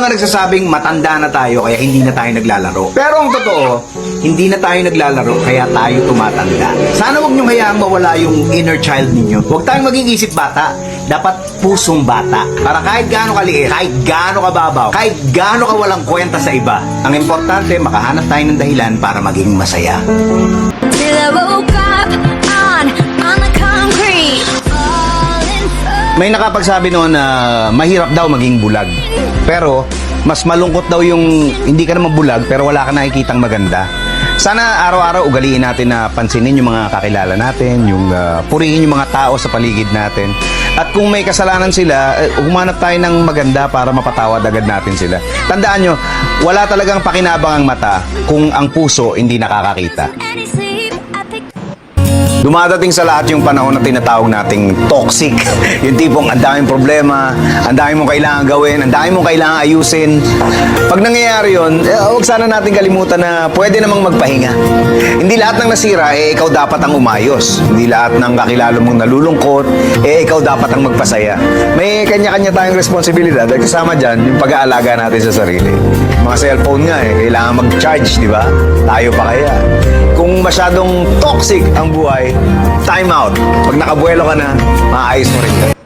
mga nagsasabing matanda na tayo kaya hindi na tayo naglalaro. Pero ang totoo, hindi na tayo naglalaro kaya tayo tumatanda. Sana huwag niyong hayaang mawala yung inner child ninyo. Huwag tayong maging isip bata. Dapat pusong bata. Para kahit gaano kaliit, kahit gaano kababaw, kahit gaano ka walang kwenta sa iba. Ang importante, makahanap tayo ng dahilan para maging masaya. Till May nakapagsabi noon na mahirap daw maging bulag. Pero mas malungkot daw yung hindi ka naman bulag pero wala ka nakikitang maganda. Sana araw-araw ugaliin natin na pansinin yung mga kakilala natin, yung ah, purihin yung mga tao sa paligid natin. At kung may kasalanan sila, eh, humanap tayo ng maganda para mapatawad agad natin sila. Tandaan nyo, wala talagang pakinabang ang mata kung ang puso hindi nakakakita. Dumadating sa lahat yung panahon na tinatawag nating toxic. yung tipong ang daming problema, ang dami mong kailangan gawin, ang dami mong kailangan ayusin. Pag nangyayari yun, eh, huwag sana natin kalimutan na pwede namang magpahinga. Hindi lahat ng nasira, eh ikaw dapat ang umayos. Hindi lahat ng kakilala mong nalulungkot, eh ikaw dapat ang magpasaya. May kanya-kanya tayong responsibilidad at kasama dyan yung pag-aalaga natin sa sarili. Mga cellphone nga eh, kailangan mag-charge, di ba? Tayo pa kaya. Kung masyadong toxic ang buhay, time out. Pag nakabuelo ka na, maayos mo rin.